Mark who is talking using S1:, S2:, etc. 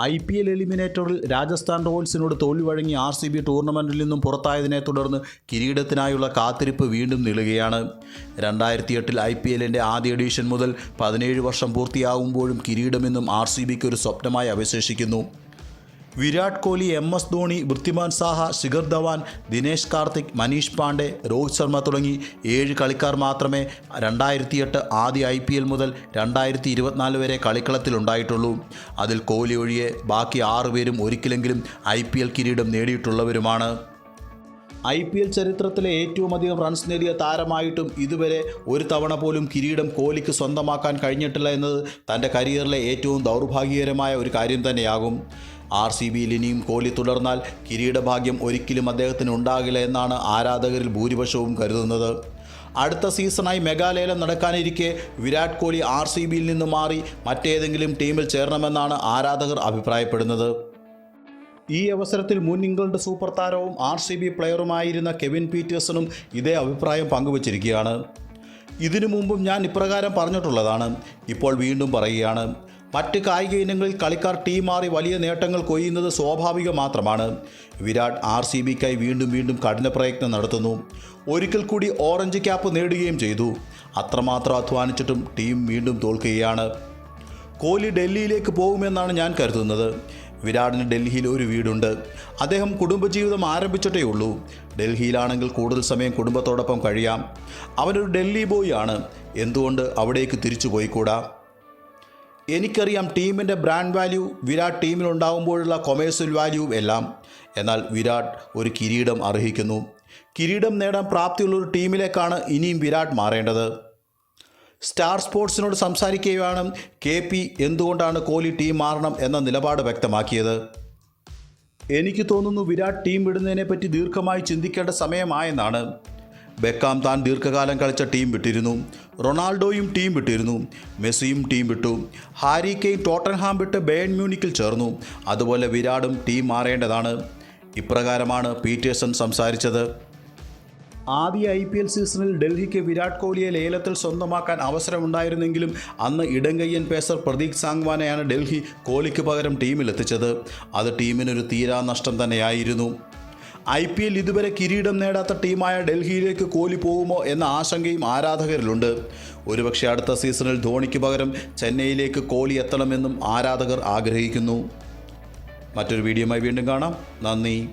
S1: I P L എലിമിനേറ്ററിൽ രാജസ്ഥാൻ റോയൽസിനോട് തോൽവി വഴങ്ങി ആർ സി ബി ടൂർണമെന്റിൽ നിന്നും പുറത്തായതിനെ തുടർന്ന് കിരീടത്തിനായുള്ള കാത്തിരിപ്പ് വീണ്ടും നീളുകയാണ്. രണ്ടായിരത്തി എട്ടിൽ ഐ പി എല്ലിന്റെ ആദ്യ എഡീഷൻ മുതൽ പതിനേഴ് വർഷം പൂർത്തിയാകുമ്പോഴും കിരീടമെന്നും ആർ സി ബിക്ക് ഒരു സ്വപ്നമായി അവശേഷിക്കുന്നു. വിരാട് കോഹ്ലി എം എസ് ധോണി വൃത്തിമാൻ സാഹ ശിഖർ ധവാൻ ദിനേശ് കാർത്തിക് മനീഷ് പാണ്ഡെ രോഹിത് ശർമ്മ തുടങ്ങി ഏഴ് കളിക്കാർ മാത്രമേ രണ്ടായിരത്തിയെട്ട് ആദ്യ ഐ പി എൽ മുതൽ രണ്ടായിരത്തി ഇരുപത്തിനാല് വരെ കളിക്കളത്തിലുണ്ടായിട്ടുള്ളൂ അതിൽ കോഹ്ലി ഒഴികെ ബാക്കി ആറുപേരും ഒരിക്കലെങ്കിലും ഐ പി എൽ കിരീടം നേടിയിട്ടുള്ളവരുമാണ്. ഐ പി എൽ ചരിത്രത്തിലെ ഏറ്റവും അധികം റൺസ് നേടിയ താരമായിട്ടും ഇതുവരെ ഒരു തവണ പോലും കിരീടം കോഹ്ലിക്ക് സ്വന്തമാക്കാൻ കഴിഞ്ഞിട്ടില്ല എന്നത് തന്റെ കരിയറിലെ ഏറ്റവും ദൗർഭാഗ്യകരമായ ഒരു കാര്യം തന്നെയാകും. ആർ സി ബിയിൽ ഇനിയും കോഹ്ലി തുടർന്നാൽ കിരീടഭാഗ്യം ഒരിക്കലും അദ്ദേഹത്തിന് ഉണ്ടാകില്ല എന്നാണ് ആരാധകരിൽ ഭൂരിപക്ഷവും കരുതുന്നത്. അടുത്ത സീസണായി മെഗാലേലം നടക്കാനിരിക്കെ വിരാട് കോഹ്ലി ആർ സി ബിയിൽ നിന്ന് മാറി മറ്റേതെങ്കിലും ടീമിൽ ചേരണമെന്നാണ് ആരാധകർ അഭിപ്രായപ്പെടുന്നത്. ഈ അവസരത്തിൽ മുൻ ഇംഗ്ലണ്ട് സൂപ്പർ താരവും ആർ സി ബി പ്ലെയറുമായിരുന്ന കെവിൻ പീറ്റേഴ്സണും ഇതേ അഭിപ്രായം പങ്കുവച്ചിരിക്കുകയാണ്. ഇതിനു മുമ്പും ഞാൻ ഇപ്രകാരം പറഞ്ഞിട്ടുള്ളതാണ്. ഇപ്പോൾ വീണ്ടും പറയുകയാണ്. മറ്റ് കായിക ഇനങ്ങളിൽ കളിക്കാർ ടീം മാറി വലിയ നേട്ടങ്ങൾ കൊയ്യുന്നത് സ്വാഭാവിക മാത്രമാണ്. വിരാട് ആർ സി ബിക്കായി വീണ്ടും വീണ്ടും കഠിന പ്രയത്നം നടത്തുന്നു. ഒരിക്കൽ കൂടി ഓറഞ്ച് ക്യാപ്പ് നേടുകയും ചെയ്തു. അത്രമാത്രം അധ്വാനിച്ചിട്ടും ടീം വീണ്ടും തോൽക്കുകയാണ്. കോഹ്ലി ഡൽഹിയിലേക്ക് പോകുമെന്നാണ് ഞാൻ കരുതുന്നത്. വിരാടിന് ഡൽഹിയിൽ ഒരു വീടുണ്ട്. അദ്ദേഹം കുടുംബജീവിതം ആരംഭിച്ചിട്ടേ ഉള്ളൂ. ഡൽഹിയിലാണെങ്കിൽ കൂടുതൽ സമയം കുടുംബത്തോടൊപ്പം കഴിയാം. അവനൊരു ഡൽഹി ബോയ് ആണ് എന്തുകൊണ്ട് അവിടേക്ക് തിരിച്ചു പോയിക്കൂടാ? എനിക്കറിയാം ടീമിന്റെ ബ്രാൻഡ് വാല്യൂ വിരാട് ടീമിലുണ്ടാകുമ്പോഴുള്ള കൊമേഴ്സ്യൽ വാല്യൂ എല്ലാം. എന്നാൽ വിരാട് ഒരു കിരീടം അർഹിക്കുന്നു. കിരീടം നേടാൻ പ്രാപ്തിയുള്ളൊരു ടീമിലേക്കാണ് ഇനിയും വിരാട് മാറേണ്ടത്. സ്റ്റാർ സ്പോർട്സിനോട് സംസാരിക്കുകയാണ് കെ പി എന്തുകൊണ്ടാണ് കോഹ്ലി ടീം മാറണം എന്ന നിലപാട് വ്യക്തമാക്കിയത്. എനിക്ക് തോന്നുന്നു വിരാട് ടീം വിടുന്നതിനെപ്പറ്റി ദീർഘമായി ചിന്തിക്കേണ്ട സമയമായെന്നാണ്. ബെക്കാം താൻ ദീർഘകാലം കളിച്ച ടീം വിട്ടിരുന്നു. റൊണാൾഡോയും ടീം വിട്ടിരുന്നു. മെസ്സിയും ടീം വിട്ടു. ഹാരി കെയ്ൻ ടോട്ടൻഹാം വിട്ട് ബേൺ മ്യൂണിക്കിൽ ചേർന്നു. അതുപോലെ വിരാടും ടീം മാറേണ്ടതാണ്. ഇപ്രകാരമാണ് പീറ്റേഴ്സൺ സംസാരിച്ചത്. ആദ്യ ഐ പി എൽ സീസണിൽ ഡൽഹിക്ക് വിരാട് കോഹ്ലിയെ ലേലത്തിൽ സ്വന്തമാക്കാൻ അവസരമുണ്ടായിരുന്നെങ്കിലും അന്ന് ഇടങ്കയ്യൻ പേസർ പ്രതീക് സാങ്വാനെയാണ് ഡൽഹി കോഹ്ലിക്ക് പകരം ടീമിലെത്തിച്ചത്. അത് ടീമിനൊരു തീരാ നഷ്ടം തന്നെയായിരുന്നു. ഐ പി എൽ ഇതുവരെ കിരീടം നേടാത്ത ടീമായ ഡൽഹിയിലേക്ക് കോഹ്ലി പോകുമോ എന്ന ആശങ്കയും ആരാധകരിലുണ്ട്. ഒരുപക്ഷെ അടുത്ത സീസണിൽ ധോണിക്ക് പകരം ചെന്നൈയിലേക്ക് കോഹ്ലി എത്തണമെന്നും ആരാധകർ ആഗ്രഹിക്കുന്നു. മറ്റൊരു വീഡിയോയുമായി വീണ്ടും കാണാം. നന്ദി.